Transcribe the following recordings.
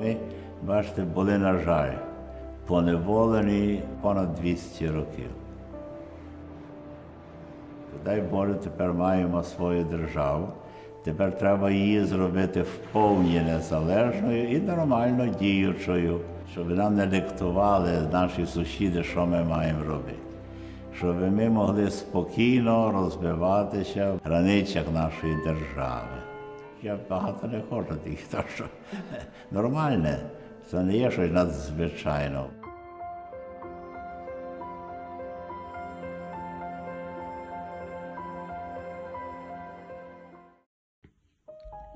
Ми, бачите, були, на жаль, поневолені понад 200 років. Дай Боже, тепер маємо свою державу. Тепер треба її зробити вповні незалежною і нормально діючою, щоб нам не диктували наші сусіди, що ми маємо робити. Щоб ми могли спокійно розвиватися в границях нашої держави. Я багато не хочу тих, то що нормальне, це не є щось надзвичайного.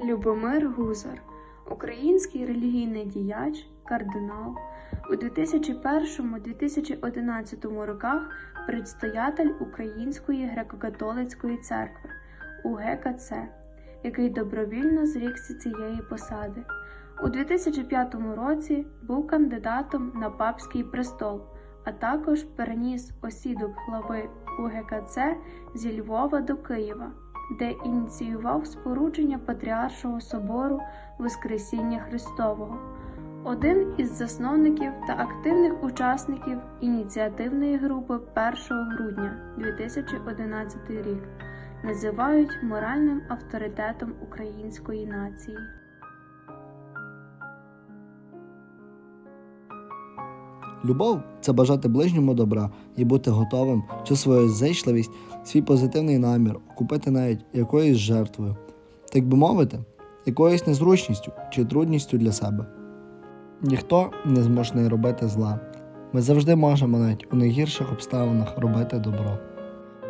Любомир Гузар, український релігійний діяч, кардинал, у 2001-2011 роках предстоятель Української греко-католицької церкви УГКЦ, який добровільно зрікся цієї посади. У 2005 році був кандидатом на папський престол, а також переніс осідок глави УГКЦ зі Львова до Києва де ініціював спорудження Патріаршого собору Воскресіння Христового, один із засновників та активних учасників ініціативної групи 1 грудня 2011 рік, називають моральним авторитетом української нації. Любов це бажати ближньому добра і бути готовим цю свою зайшливість, свій позитивний намір купити навіть якоюсь жертвою, так би мовити, якоюсь незручністю чи трудністю для себе. Ніхто не змушений робити зла. Ми завжди можемо навіть у найгірших обставинах робити добро.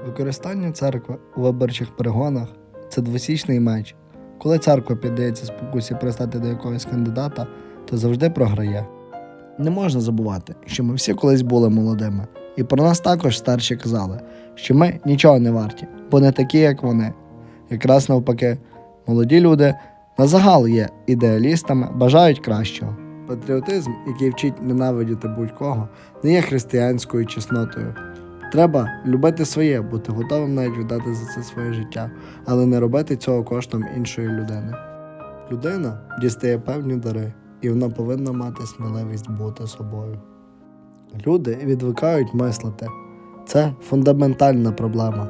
Використання церкви у виборчих перегонах це двосічний меч. Коли церква піддається спокусі пристати до якогось кандидата, то завжди програє. Не можна забувати, що ми всі колись були молодими, і про нас також старші казали, що ми нічого не варті, бо не такі, як вони. Якраз навпаки, молоді люди на загал є ідеалістами, бажають кращого. Патріотизм, який вчить ненавидіти будь-кого, не є християнською чеснотою. Треба любити своє, бути готовим навіть віддати за це своє життя, але не робити цього коштом іншої людини. Людина дістає певні дари, і вона повинна мати сміливість бути собою. Люди відвикають мислити. Це фундаментальна проблема.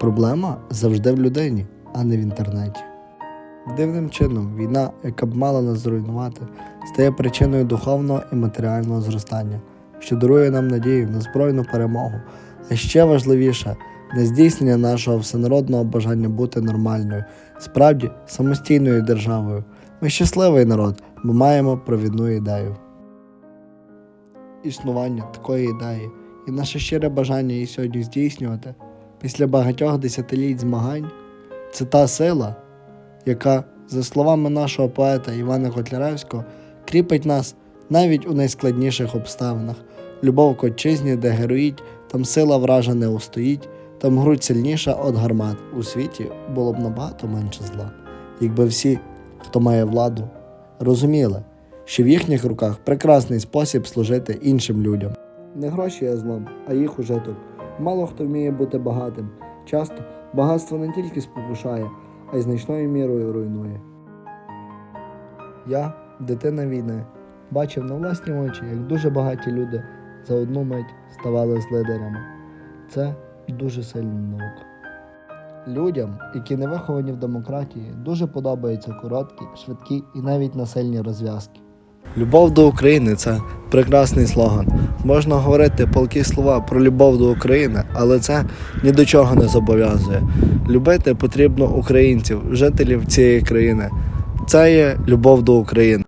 Проблема завжди в людині, а не в інтернеті. Дивним чином, війна, яка б мала нас зруйнувати, стає причиною духовного і матеріального зростання, що дарує нам надію на збройну перемогу, а ще важливіше на здійснення нашого всенародного бажання бути нормальною, справді самостійною державою. Ми щасливий народ, бо маємо провідну ідею. Існування такої ідеї і наше щире бажання її сьогодні здійснювати після багатьох десятиліть змагань це та сила, яка, за словами нашого поета Івана Котляревського, кріпить нас навіть у найскладніших обставинах. Любов к отчизні, де героїть, там сила вража устоїть, там грудь сильніша от гармат. У світі було б набагато менше зла, якби всі, хто має владу, розуміли, що в їхніх руках прекрасний спосіб служити іншим людям. Не гроші є злом, а їх ужиток. Мало хто вміє бути багатим. Часто багатство не тільки спокушає, а й значною мірою руйнує. Я, дитина війни, бачив на власні очі, як дуже багаті люди за одну мить ставали злидерами. Це дуже сильна наука. Людям, які не виховані в демократії, дуже подобаються короткі, швидкі і навіть насильні розв'язки. Любов до України це прекрасний слоган. Можна говорити палкі слова про любов до України, але це ні до чого не зобов'язує. Любити потрібно українців, жителів цієї країни. Це є любов до України.